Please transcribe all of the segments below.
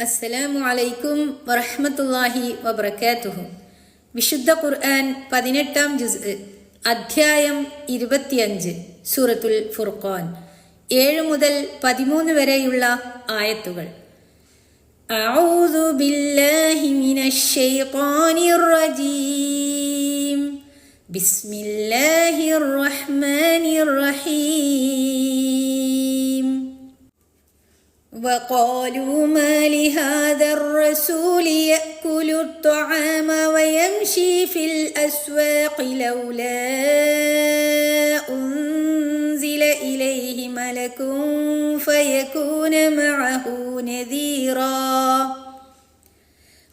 അസ്സലാമു അലൈക്കും വറഹ്മത്തുള്ളാഹി വബറകാതുഹു വിശുദ്ധ ഖുർആൻ പതിനെട്ടാം ജുസ് അധ്യായം ഇരുപത്തിയഞ്ച് സൂറത്തുൽ ഫുർഖാൻ ഏഴ് മുതൽ പതിമൂന്ന് വരെയുള്ള ആയത്തുകൾ أعوذ بالله من الشيطان الرجيم بسم الله الرحمن الرحيم وقالوا ما لهذا الرسول يأكل الطعام ويمشي في الأسواق لولا أنزل إليه ملك فيكون معه نذيرا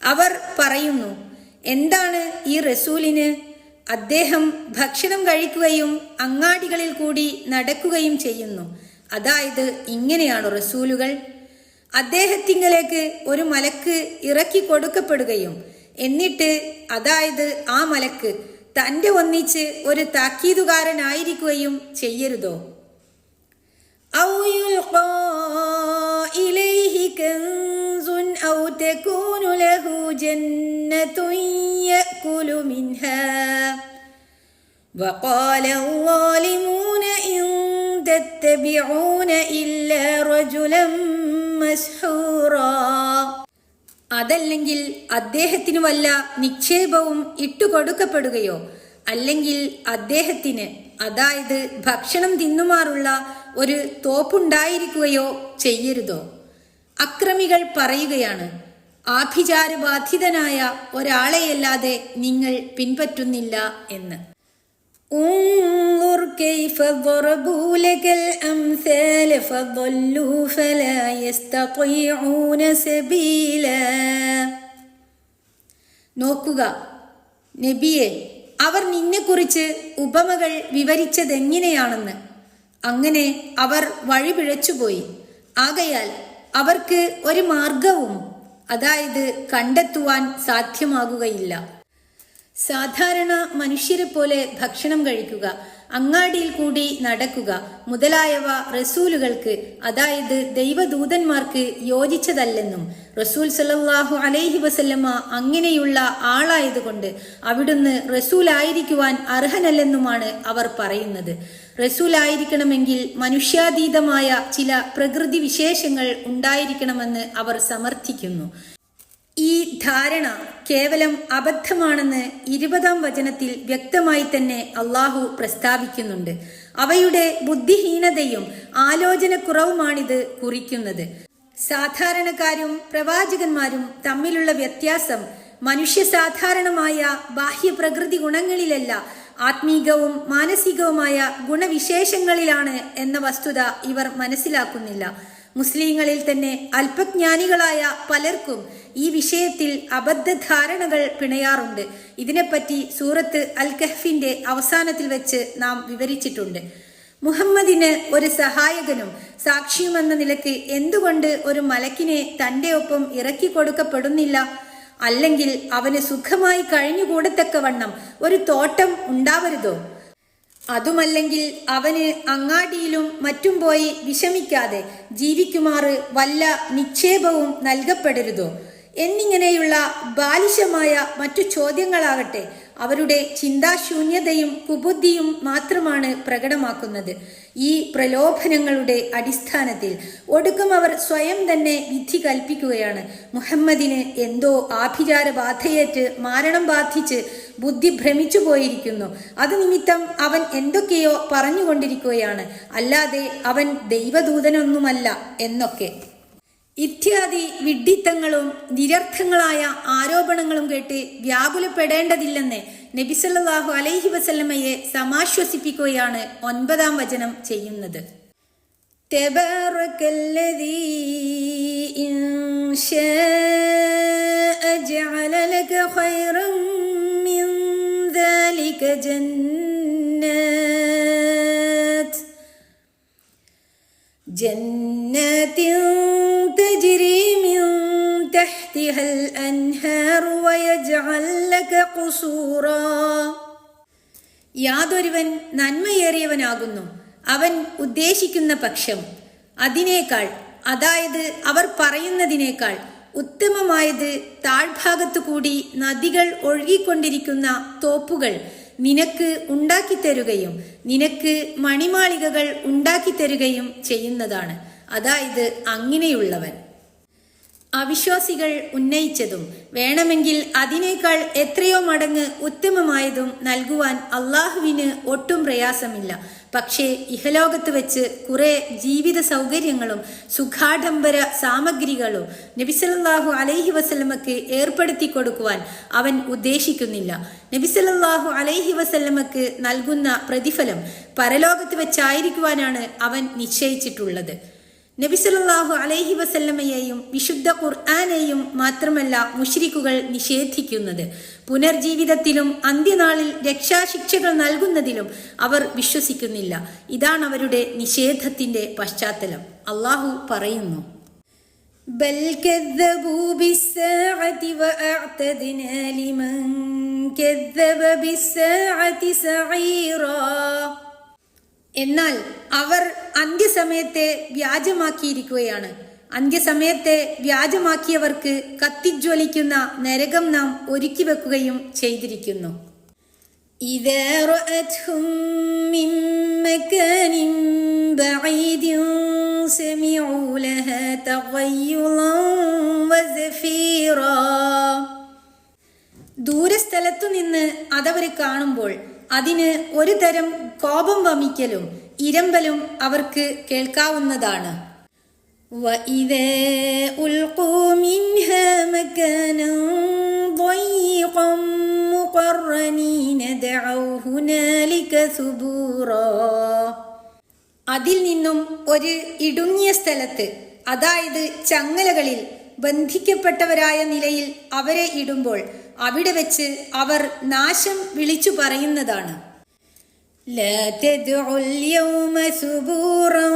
അവർ പറയുന്നു എന്താണ് ഈ റസൂലിന് അദ്ദേഹം ഭക്ഷണം കഴിക്കുകയും അങ്ങാടികളിൽ കൂടി നടക്കുകയും ചെയ്യുന്നു അതായത് ഇങ്ങനെയാണ് റസൂലുകൾ അദ്ദേഹത്തിങ്കലേക്ക് ഒരു മലക്ക് ഇറക്കി കൊടുക്കപ്പെടുകയും എന്നിട്ട് അതായത് ആ മലക്ക് തന്റെ ഒന്നിച്ച് ഒരു താക്കീതുകാരനായിരിക്കുകയും ചെയ്യരുതോ أو يلقى إليه كنز أو تكون له جنة يأكل منها وقال الظالمون إن تتبعون إلا رجلا അതല്ലെങ്കിൽ അദ്ദേഹത്തിനു വല്ല നിക്ഷേപവും ഇട്ടുകൊടുക്കപ്പെടുകയോ അല്ലെങ്കിൽ അദ്ദേഹത്തിന് അതായത് ഭക്ഷണം തിന്നുമാറുള്ള ഒരു തോപ്പുണ്ടായിരിക്കുകയോ ചെയ്യരുതോ? അക്രമികൾ പറയുകയാണ് ആഭിചാരബാധിതനായ ഒരാളെയല്ലാതെ നിങ്ങൾ പിൻപറ്റുന്നില്ല എന്ന്. انظر كيف ضربوا لك الأمثال فضلوا فلا يستطيعون سبيلا നോക്കുക നബിയെ അവർ നിന്നെക്കുറിച്ച് ഉപമകൾ വിവരിച്ചതെങ്ങനെയാണെന്ന് അങ്ങനെ അവർ വഴിപിഴച്ചുപോയി ആകയാൽ അവർക്ക് ഒരു മാർഗവും അതായത് കണ്ടെത്തുവാൻ സാധ്യമാകുകയില്ല സാധാരണ മനുഷ്യരെ പോലെ ഭക്ഷണം കഴിക്കുക അങ്ങാടിയിൽ കൂടി നടക്കുക മുതലായവ റസൂലുകൾക്ക് അതായത് ദൈവദൂതന്മാർക്ക് യോജിച്ചതല്ലെന്നും റസൂൽ സല്ലാഹു അലൈഹി വസല്ലമ്മ അങ്ങനെയുള്ള ആളായതുകൊണ്ട് അവിടുന്ന് റസൂലായിരിക്കുവാൻ അർഹനല്ലെന്നുമാണ് അവർ പറയുന്നത്. റസൂലായിരിക്കണമെങ്കിൽ മനുഷ്യാതീതമായ ചില പ്രകൃതി വിശേഷങ്ങൾ ഉണ്ടായിരിക്കണമെന്ന് അവർ സമർത്ഥിക്കുന്നു. ഈ ധാരണ കേവലം അബദ്ധമാണെന്ന് ഇരുപതാം വചനത്തിൽ വ്യക്തമായി തന്നെ അള്ളാഹു പ്രസ്താവിക്കുന്നുണ്ട്. അവയുടെ ബുദ്ധിഹീനതയും ആലോചനക്കുറവുമാണിത് കുറിക്കുന്നത്. സാധാരണക്കാരും പ്രവാചകന്മാരും തമ്മിലുള്ള വ്യത്യാസം മനുഷ്യ സാധാരണമായ ബാഹ്യപ്രകൃതി ഗുണങ്ങളിലല്ല ആത്മീകവും മാനസികവുമായ ഗുണവിശേഷങ്ങളിലാണ് എന്ന വസ്തുത ഇവർ മനസ്സിലാക്കുന്നില്ല. മുസ്ലിങ്ങളിൽ തന്നെ അല്പജ്ഞാനികളായ പലർക്കും ഈ വിഷയത്തിൽ അബദ്ധ ധാരണകൾ പിണയാറുണ്ട്. ഇതിനെപ്പറ്റി സൂറത്ത് അൽ കഹ്ഫിന്റെ അവസാനത്തിൽ വെച്ച് നാം വിവരിച്ചിട്ടുണ്ട്. മുഹമ്മദിന് ഒരു സഹായകനും സാക്ഷിയുമെന്ന നിലയ്ക്ക് എന്തുകൊണ്ട് ഒരു മലക്കിനെ തന്റെ ഒപ്പം ഇറക്കി കൊടുക്കപ്പെടുന്നില്ല? അല്ലെങ്കിൽ അവന് സുഖമായി കഴിഞ്ഞുകൂടത്തക്കവണ്ണം ഒരു തോട്ടം ഉണ്ടാവരുതോ? അതുമല്ലെങ്കിൽ അവന് അങ്ങാടിയിലും മറ്റും പോയി വിഷമിക്കാതെ ജീവിക്കുമാറ് വല്ല നിക്ഷേപവും നൽകപ്പെടരുതോ? എന്നിങ്ങനെയുള്ള ബാലിശമായ മറ്റു ചോദ്യങ്ങളാകട്ടെ അവരുടെ ചിന്താശൂന്യതയും കുബുദ്ധിയും മാത്രമാണ് പ്രകടമാക്കുന്നത്. ഈ പ്രലോഭനങ്ങളുടെ അടിസ്ഥാനത്തിൽ ഒടുക്കം അവർ സ്വയം തന്നെ വിധി കൽപ്പിക്കുകയാണ്. മുഹമ്മദിന് എന്തോ ആഭിചാര ബാധയേറ്റ് മാരണം ബാധിച്ച് ബുദ്ധി ഭ്രമിച്ചു പോയിരിക്കുന്നു. അത് നിമിത്തം അവൻ എന്തൊക്കെയോ പറഞ്ഞുകൊണ്ടിരിക്കുകയാണ്. അല്ലാതെ അവൻ ദൈവദൂതനൊന്നുമല്ല എന്നൊക്കെ. ഇത്യാദി വിഡ്ഢിത്തങ്ങളും നിരർത്ഥങ്ങളായ ആരോപണങ്ങളും കേട്ട് വ്യാകുലപ്പെടേണ്ടതില്ലെന്ന് നബിസല്ലാഹു അലൈഹി വസല്ലമയെ സമാശ്വസിപ്പിക്കുകയാണ് ഒൻപതാം വചനം ചെയ്യുന്നത്. جنات جنات تجري من تحتها الأنهار ويجعل لك قصورا യാതൊരുവൻ നന്മയേറിയവനാകുന്നു അവൻ ഉദ്ദേശിക്കുന്ന പക്ഷം അതിനേക്കാൾ അതായത് അവർ പറയുന്നതിനേക്കാൾ ഉത്തമമായത് താഴ്ഭാഗത്തു കൂടി നദികൾ ഒഴുകിക്കൊണ്ടിരിക്കുന്ന തോപ്പുകൾ നിനക്ക് ഉണ്ടാക്കിത്തരുകയും നിനക്ക് മണിമാളികകൾ ഉണ്ടാക്കിത്തരുകയും ചെയ്യുന്നതാണ്. അതായത് അങ്ങനെയുള്ളവൻ. അവിശ്വാസികൾ ഉന്നയിച്ചതും വേണമെങ്കിൽ അതിനേക്കാൾ എത്രയോ മടങ്ങ് ഉത്തമമായതും നൽകുവാൻ അള്ളാഹുവിന് ഒട്ടും പ്രയാസമില്ല. പക്ഷേ ഇഹലോകത്ത് വെച്ച് കുറെ ജീവിത സൗകര്യങ്ങളും സുഖാഡംബര സാമഗ്രികളും നബിസലല്ലാഹു അലൈഹി വസല്ലമക്ക് ഏർപ്പെടുത്തി കൊടുക്കുവാൻ അവൻ ഉദ്ദേശിക്കുന്നില്ല. നബിസലല്ലാഹു അലൈഹി വസല്ലമക്ക് നൽകുന്ന പ്രതിഫലം പരലോകത്ത് വെച്ചായിരിക്കുവാനാണ് അവൻ നിശ്ചയിച്ചിട്ടുള്ളത്. നബിസലല്ലാഹു അലൈഹി വസല്ലമയെയും വിശുദ്ധ ഖുർആാനെയും മാത്രമല്ല മുഷ്രിക്കുകൾ നിഷേധിക്കുന്നത് പുനർജീവിതത്തിലും അന്ത്യനാളിൽ രക്ഷാശിക്ഷകൾ നൽകുന്നതിലും അവർ വിശ്വസിക്കുന്നില്ല ഇതാണ് അവരുടെ നിഷേധത്തിന്റെ പശ്ചാത്തലം അള്ളാഹു പറയുന്നു بل كذبوا بالساعة وأعتدنا لمن كذب بالساعة سعيرا എന്നാൽ അവർ അന്ത്യസമയത്തെ വ്യാജമാക്കിയിരിക്കുകയാണ്. അന്ത്യസമയത്തെ വ്യാജമാക്കിയവർക്ക് കത്തിജ്വലിക്കുന്ന നരകം നാം ഒരുക്കി വെക്കുകയും ചെയ്തിരിക്കുന്നു. ദൂരസ്ഥലത്തു നിന്ന് അതവർ കാണുമ്പോൾ അതിന് ഒരു തരം കോപം വമിക്കലും ഇരമ്പലും അവർക്ക് കേൾക്കാവുന്നതാണ് وَإِذَا أُلْقُوا مِنْهَا مَكَانًا ضَيِّقًا مُقَرَّنِينَ دَعَوْا هُنَالِكَ ثُبُورًا അതിൽ നിന്നും ഒരു ഇടുങ്ങിയ സ്ഥലത്ത് അതായത് ചങ്ങലകളിൽ ബന്ധിക്കപ്പെട്ടവരായ നിലയിൽ അവരെ ഇടുമ്പോൾ അവിടെ വെച്ച് അവർ നാശം വിളിച്ചു പറയുന്നതാണ് لا تدعوا اليوم ثبورا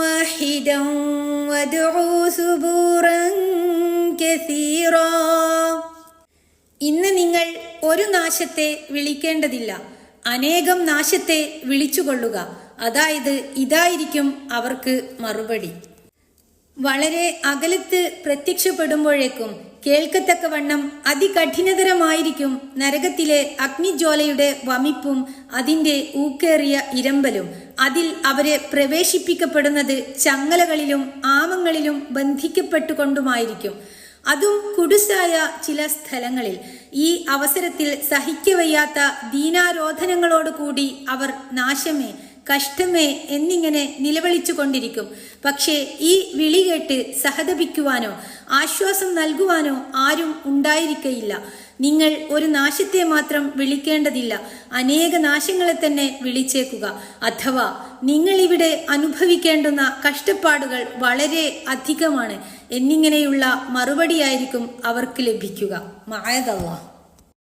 واحدا وادعوا ثبورا كثيرا ഇന്ന് നിങ്ങൾ ഒരു നാശത്തെ വിളിക്കേണ്ടതില്ല അനേകം നാശത്തെ വിളിച്ചുകൊള്ളുക അതായത് ഇതായിരിക്കും അവർക്ക് മറുപടി വളരെ അകലത്ത് പ്രത്യക്ഷപ്പെടുമ്പോഴേക്കും കേൾക്കത്തക്കവണ്ണം അതികഠിനതരമായിരിക്കും നരകത്തിലെ അഗ്നിജ്വാലയുടെ വമിപ്പും അതിന്റെ ഊക്കേറിയ ഇരമ്പലും. അതിൽ അവരെ പ്രവേശിപ്പിക്കപ്പെടുന്നത് ചങ്ങലകളിലും ആമങ്ങളിലും ബന്ധിക്കപ്പെട്ടുകൊണ്ടുമായിരിക്കും. അതും കുടുസായ ചില സ്ഥലങ്ങളിൽ. ഈ അവസരത്തിൽ സഹിക്കവയ്യാത്ത ദീനാരോധനങ്ങളോടുകൂടി അവർ നാശമേ. കഷ്ടമേ എന്നിങ്ങനെ നിലവിളിച്ചു കൊണ്ടിരിക്കും പക്ഷേ ഈ വിളി കേട്ട് സഹതപിക്കുവാനോ ആശ്വാസം നൽകുവാനോ ആരും ഉണ്ടായിരിക്കയില്ല. നിങ്ങൾ ഒരു നാശത്തെ മാത്രം വിളിക്കേണ്ടതില്ല. അനേക നാശങ്ങളെ തന്നെ വിളിച്ചേക്കുക. അഥവാ നിങ്ങൾ ഇവിടെ അനുഭവിക്കേണ്ടുന്ന കഷ്ടപ്പാടുകൾ വളരെ അധികമാണ്. എന്നിങ്ങനെയുള്ള മറുപടിയായിരിക്കും അവർക്ക് ലഭിക്കുക. മായതല്ല